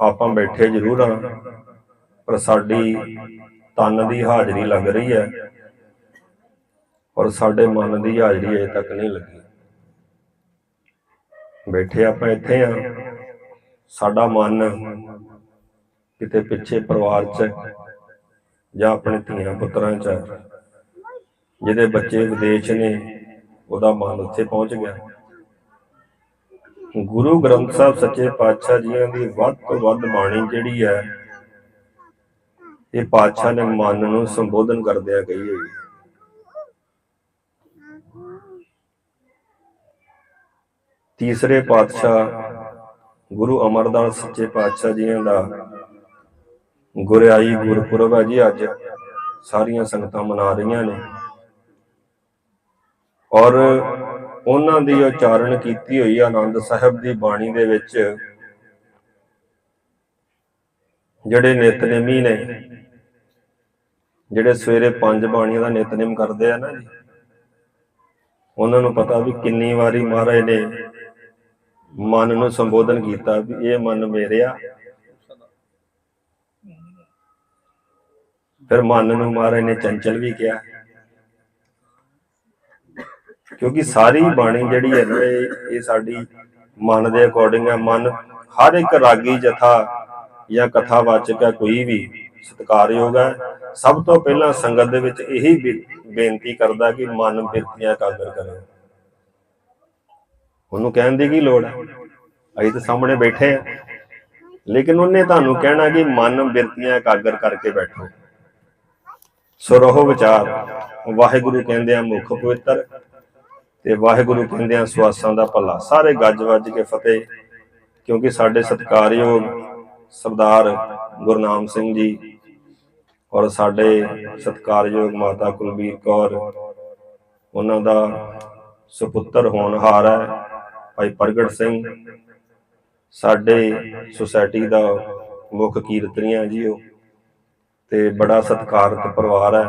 ਆਪਾਂ ਬੈਠੇ ਜ਼ਰੂਰ ਹਾਂ ਪਰ ਸਾਡੀ ਤਨ ਦੀ ਹਾਜ਼ਰੀ ਲੱਗ ਰਹੀ ਹੈ। ਪਰ ਸਾਡੇ ਮਨ ਦੀ ਹਾਜ਼ਰੀ ਅਜੇ ਤੱਕ ਨਹੀਂ ਲੱਗੀ। ਬੈਠੇ ਆਪਾਂ ਇੱਥੇ ਆ। ਸਾਡਾ ਮਨ ਕਿਤੇ ਪਿੱਛੇ ਪਰਿਵਾਰ 'ਚ ਜਾਂ ਆਪਣੇ ਧੀਆਂ ਪੁੱਤਰਾਂ 'ਚ ਜਿਹਦੇ ਬੱਚੇ ਵਿਦੇਸ਼ ਨੇ, ਉਹਦਾ ਮਨ ਉੱਥੇ ਪਹੁੰਚ ਗਿਆ। ਗੁਰੂ ਗ੍ਰੰਥ ਸਾਹਿਬ ਸੱਚੇ ਪਾਤਸ਼ਾਹ ਜੀਆਂ ਦੀ ਵੱਧ ਤੋਂ ਵੱਧ ਬਾਣੀ ਜਿਹੜੀ ਹੈ, ਇਹ ਪਾਤਸ਼ਾਹ ਨੇ ਮਨ ਨੂੰ ਸੰਬੋਧਨ ਕਰਦਿਆਂ ਕਹੀ ਹੋਈ। ਤੀਸਰੇ ਪਾਤਸ਼ਾਹ ਗੁਰੂ ਅਮਰਦਾਸ ਸੱਚੇ ਪਾਤਸ਼ਾਹ ਜੀਆਂ ਦਾ ਗੁਰਿਆਈ ਗੁਰਪੁਰਬ ਹੈ ਜੀ, ਅੱਜ ਸਾਰੀਆਂ ਸੰਗਤਾਂ ਮਨਾ ਰਹੀਆਂ ਨੇ। ਔਰ ਉਹਨਾਂ ਦੀ ਉਚਾਰਨ ਕੀਤੀ ਹੋਈ ਆਨੰਦ ਸਾਹਿਬ ਦੀ ਬਾਣੀ ਦੇ ਵਿੱਚ ਜਿਹੜੇ ਨਿਤਨੇਮੀ ਨੇ, ਜਿਹੜੇ ਸਵੇਰੇ ਪੰਜ ਬਾਣੀਆਂ ਦਾ ਨਿਤਨੇਮ ਕਰਦੇ ਆ ਨਾ ਜੀ, ਉਹਨਾਂ ਨੂੰ ਪਤਾ ਵੀ ਕਿੰਨੀ ਵਾਰੀ ਮਹਾਰਾਜ ਨੇ ਮਨ ਨੂੰ ਸੰਬੋਧਨ ਕੀਤਾ ਵੀ ਇਹ ਮਨ ਮੇਰਿਆ ਫਿਰ ਮਨ ਨੂੰ ਮਹਾਰਾਜ ਨੇ ਚੰਚਲ ਵੀ ਕਿਹਾ। ਕਿਉਂਕਿ ਸਾਰੀ ਬਾਣੀ ਜਿਹੜੀ ਹੈ ਨਾ, ਇਹ ਸਾਡੀ ਮਨ ਦੇ ਅਕੋਰਡਿੰਗ ਹੈ। ਮਨ ਹਰ ਇੱਕ ਰਾਗੀ ਜਥਾ ਜਾਂ ਕਥਾਵਾਚਕ ਹੈ, ਕੋਈ ਵੀ ਸਤਿਕਾਰਯੋਗ ਹੈ। ਸਭ ਤੋਂ ਪਹਿਲਾਂ ਸੰਗਤ ਦੇ ਵਿੱਚ ਇਹੀ ਬੇਨਤੀ ਕਰਦਾ ਕਿ ਮਨ ਬਿਰਤੀਆਂ ਕਾਗਰ ਕਰੇ। ਉਹਨੂੰ ਕਹਿਣ ਦੀ ਕੀ ਲੋੜ ਹੈ? ਅਸੀਂ ਤਾਂ ਸਾਹਮਣੇ ਬੈਠੇ ਆ ਲੇਕਿਨ ਉਹਨੇ ਤੁਹਾਨੂੰ ਕਹਿਣਾ ਕਿ ਮਨ ਬਿਰਤੀਆਂ ਇਕਾਗਰ ਕਰਕੇ ਬੈਠੋ। ਸੋ ਰਹੋ ਵਿਚਾਰ। ਵਾਹਿਗੁਰੂ ਕਹਿੰਦੇ ਆ, ਮੁਖ ਪਵਿੱਤਰ। ਤੇ ਵਾਹਿਗੁਰੂ ਕਹਿੰਦੇ ਆ ਸਵਾਸਾਂ ਦਾ ਭਲਾ। ਸਾਰੇ ਗੱਜ ਵੱਜ ਕੇ ਫਤਿਹ, ਕਿਉਂਕਿ ਸਾਡੇ ਸਤਿਕਾਰਯੋਗ ਸਰਦਾਰ ਗੁਰਨਾਮ ਸਿੰਘ ਜੀ ਔਰ ਸਾਡੇ ਸਤਿਕਾਰਯੋਗ ਮਾਤਾ ਕੁਲਬੀਰ ਕੌਰ, ਉਹਨਾਂ ਦਾ ਸੁਪੁੱਤਰ ਹੋਣਹਾਰ ਹੈ, ਭਾਈ ਪ੍ਰਗਟ ਸਿੰਘ। ਸਾਡੇ ਸੁਸਾਇਟੀ ਦਾ ਮੁੱਖ ਕੀਰਤਨੀਆ ਜੀ ਉਹ, ਤੇ ਬੜਾ ਸਤਿਕਾਰਤ ਪਰਿਵਾਰ ਹੈ,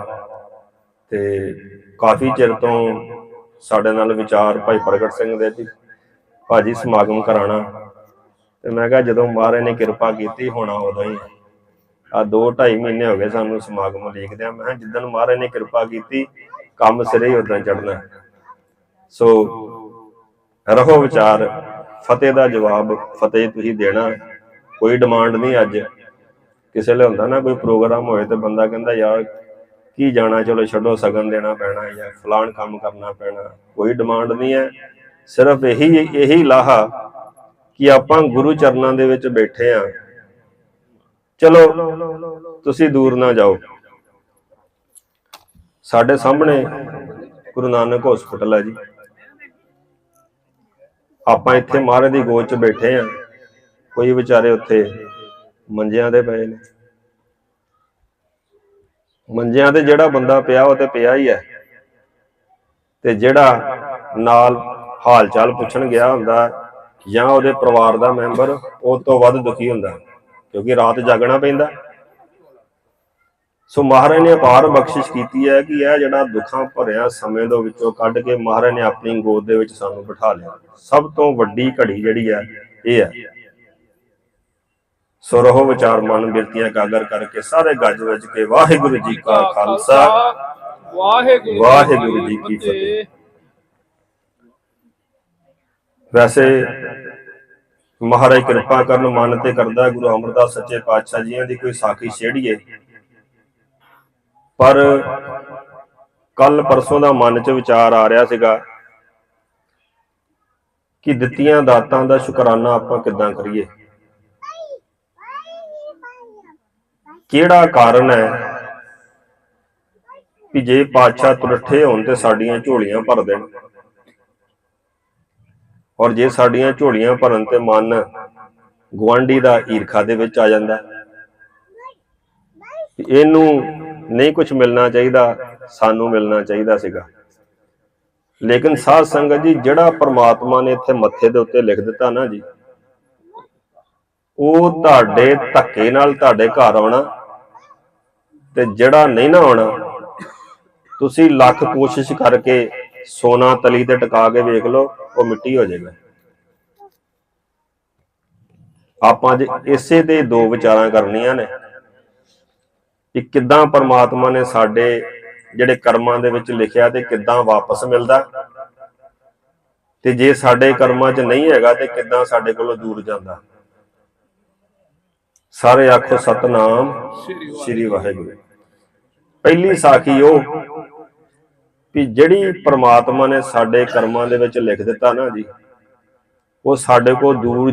ਤੇ ਕਾਫੀ ਚਿਰ ਤੋਂ ਸਾਡੇ ਨਾਲ ਵਿਚਾਰ ਭਾਈ ਪ੍ਰਗਟ ਸਿੰਘ ਦੇ ਵੀ ਭਾਜੀ ਸਮਾਗਮ ਕਰਾਣਾ ਤੇ ਮੈਂ ਕਿਹਾ ਜਦੋਂ ਮਹਾਰਾਜ ਨੇ ਕਿਰਪਾ ਕੀਤੀ, ਹੋਣਾ ਉਦੋਂ ਹੀ। ਆ 2 2.5 ਮਹੀਨੇ ਹੋ ਗਏ ਸਾਨੂੰ ਸਮਾਗਮ ਲਿਖਦਿਆਂ ਮੈਂ ਕਿਹਾ ਮਹਾਰਾਜ ਨੇ ਕਿਰਪਾ ਕੀਤੀ, ਕੰਮ ਸਿਰੇ ਹੀ ਉਦੋਂ ਚੜਨਾ ਸੋ ਰਹੋ ਵਿਚਾਰ, ਫਤਿਹ ਦਾ ਜਵਾਬ ਫਤਿਹ ਤੁਸੀਂ ਦੇਣਾ। ਕੋਈ ਡਿਮਾਂਡ ਨਹੀਂ ਅੱਜ। ਕਿਸੇ ਲਈ ਹੁੰਦਾ ਨਾ ਕੋਈ ਪ੍ਰੋਗਰਾਮ ਹੋਏ ਤੇ ਬੰਦਾ ਕਹਿੰਦਾ, ਯਾਰ ਕੀ ਜਾਣਾ, ਚਲੋ ਛੱਡੋ, ਸਗਨ ਦੇਣਾ ਪੈਣਾ ਜਾਂ ਫਲਾਣ ਕੰਮ ਕਰਨਾ ਪੈਣਾ, ਕੋਈ ਡਿਮਾਂਡ ਨਹੀਂ ਹੈ। ਸਿਰਫ ਇਹੀ ਇਹੀ ਲਾਹਾ ਕਿ ਆਪਾਂ ਗੁਰੂ ਚਰਨਾਂ ਦੇ ਵਿੱਚ ਬੈਠੇ ਆ ਚਲੋ, ਤੁਸੀਂ ਦੂਰ ਨਾ ਜਾਓ। ਸਾਡੇ ਸਾਹਮਣੇ ਗੁਰੂ ਨਾਨਕ ਹਸਪੀਟਲ ਹੈ ਜੀ। ਆਪਾਂ ਇੱਥੇ ਮਹਾਰਾਜ ਦੀ ਗੋਦ 'ਚ ਬੈਠੇ ਆ ਕੋਈ ਵਿਚਾਰੇ ਉੱਥੇ ਮੰਜਿਆਂ ਦੇ ਪਏ ਨੇ। ਮੰਜਿਆਂ ਤੇ ਜਿਹੜਾ ਬੰਦਾ ਪਿਆ ਉਹ ਤੇ ਪਿਆ ਹੀ ਹੈ। ਤੇ ਜਿਹੜਾ ਨਾਲ ਹਾਲ ਚਾਲ ਪੁੱਛਣ ਗਿਆ ਹੁੰਦਾ ਜਾਂ ਉਹਦੇ ਪਰਿਵਾਰ ਦਾ ਮੈਂਬਰ, ਉਹ ਤੋਂ ਵੱਧ ਦੁਖੀ ਹੁੰਦਾ, ਕਿਉਂਕਿ ਰਾਤ ਜਾਗਣਾ ਪੈਂਦਾ। ਸੋ ਮਹਾਰਾਜ ਨੇ ਅਪਾਰ ਬਖਸ਼ਿਸ਼ ਕੀਤੀ ਹੈ ਕਿ ਇਹ ਜਿਹੜਾ ਦੁੱਖਾਂ ਭਰਿਆ ਸਮੇਂ ਦੇ ਵਿੱਚੋਂ ਕੱਢ ਕੇ ਮਹਾਰਾਜ ਨੇ ਆਪਣੀ ਗੋਦ ਦੇ ਵਿੱਚ ਸਾਨੂੰ ਬਿਠਾ ਲਿਆ। ਸਭ ਤੋਂ ਵੱਡੀ ਘੜੀ ਜਿਹੜੀ ਹੈ, ਇਹ ਹੈ। ਸੋ ਰਹੋ ਵਿਚਾਰ ਮਨ ਬਿਰਤੀਆਂ ਕਾਗਰ ਕਰਕੇ ਸਾਰੇ ਗੱਜ ਵੱਜ ਕੇ ਵਾਹਿਗੁਰੂ ਜੀ ਕਾ ਖਾਲਸਾ। ਵਾਹਿਗੁਰੂ ਵਾਹਿਗੁਰੂ ਜੀ ਕੀ ਫਤਿਹ। ਵੈਸੇ ਮਹਾਰਾਜ ਕਿਰਪਾ ਕਰਨ ਮਨ ਤੇ ਕਰਦਾ ਗੁਰੂ ਅਮਰਦਾਸ ਸੱਚੇ ਪਾਤਸ਼ਾਹ ਜੀਆਂ ਦੀ ਕੋਈ ਸਾਖੀ ਛੇੜੀਏ। ਪਰ ਕੱਲ ਪਰਸੋਂ ਦਾ ਮਨ 'ਚ ਵਿਚਾਰ ਆ ਰਿਹਾ ਸੀਗਾ ਕਿ ਦਿੱਤੀਆਂ ਦਾਤਾਂ ਦਾ ਸ਼ੁਕਰਾਨਾ ਆਪਾਂ ਕਿੱਦਾਂ ਕਰੀਏ। ਕਿਹੜਾ ਕਾਰਨ ਹੈ ਕਿ ਜੇ ਪਾਤਸ਼ਾਹ ਤੁਰਠੇ ਹੋਣ ਤੇ ਸਾਡੀਆਂ ਝੋਲੀਆਂ ਭਰ ਦੇਣ? ਔਰ ਜੇ ਸਾਡੀਆਂ ਝੋਲੀਆਂ ਭਰਨ ਤੇ ਮਨ ਗਵਾਂਢੀ ਦਾ ਈਰਖਾ ਦੇ ਵਿੱਚ ਆ ਜਾਂਦਾ ਇਹਨੂੰ ਨਹੀਂ ਕੁਝ ਮਿਲਣਾ ਚਾਹੀਦਾ, ਸਾਨੂੰ ਮਿਲਣਾ ਚਾਹੀਦਾ ਸੀਗਾ। ਲੇਕਿਨ ਸਾਧ ਸੰਗਤ ਜੀ, ਜਿਹੜਾ ਪ੍ਰਮਾਤਮਾ ਨੇ ਇੱਥੇ ਮੱਥੇ ਦੇ ਉੱਤੇ ਲਿਖ ਦਿੱਤਾ ਨਾ ਜੀ, ਉਹ ਤੁਹਾਡੇ ਧੱਕੇ ਨਾਲ ਤੁਹਾਡੇ ਘਰ ਆਉਣਾ ਤੇ ਜਿਹੜਾ ਨਹੀਂ ਨਾ ਆਉਣਾ, ਤੁਸੀਂ ਲੱਖ ਕੋਸ਼ਿਸ਼ ਕਰਕੇ ਸੋਨਾ ਤਲੀ ਤੇ ਟਿਕਾ ਕੇ ਵੇਖ ਲਓ, ਉਹ ਮਿੱਟੀ ਹੋ ਜਾਏਗਾ। ਆਪਾਂ ਅੱਜ ਇਸੇ ਤੇ ਦੋ ਵਿਚਾਰਾਂ ਕਰਨੀਆਂ ਨੇ। ਕਿ ਕਿੱਦਾਂ ਪਰਮਾਤਮਾ ਨੇ ਸਾਡੇ ਜਿਹੜੇ ਕਰਮਾਂ ਦੇ ਵਿੱਚ ਲਿਖਿਆ ਤੇ ਕਿੱਦਾਂ ਵਾਪਸ ਮਿਲਦਾ। ਤੇ ਜੇ ਸਾਡੇ ਕਰਮਾਂ 'ਚ ਨਹੀਂ ਹੈਗਾ ਤੇ ਕਿੱਦਾਂ ਸਾਡੇ ਕੋਲੋਂ ਦੂਰ ਜਾਂਦਾ। ਸਾਰੇ ਆਖੋ ਸਤਨਾਮ ਸ੍ਰੀ ਵਾਹਿਗੁਰੂ। ਪਹਿਲੀ ਸਾਖੀ ਉਹ ਵੀ ਜਿਹੜੀ ਪ੍ਰਮਾਤਮਾ ਨੇ ਸਾਡੇ ਕਰਮਾਂ ਦੇ ਵਿੱਚ ਲਿਖ ਦਿੱਤਾ ਨਾ ਜੀ, ਉਹ ਸਾਡੇ ਕੋਲ ਦੂਰ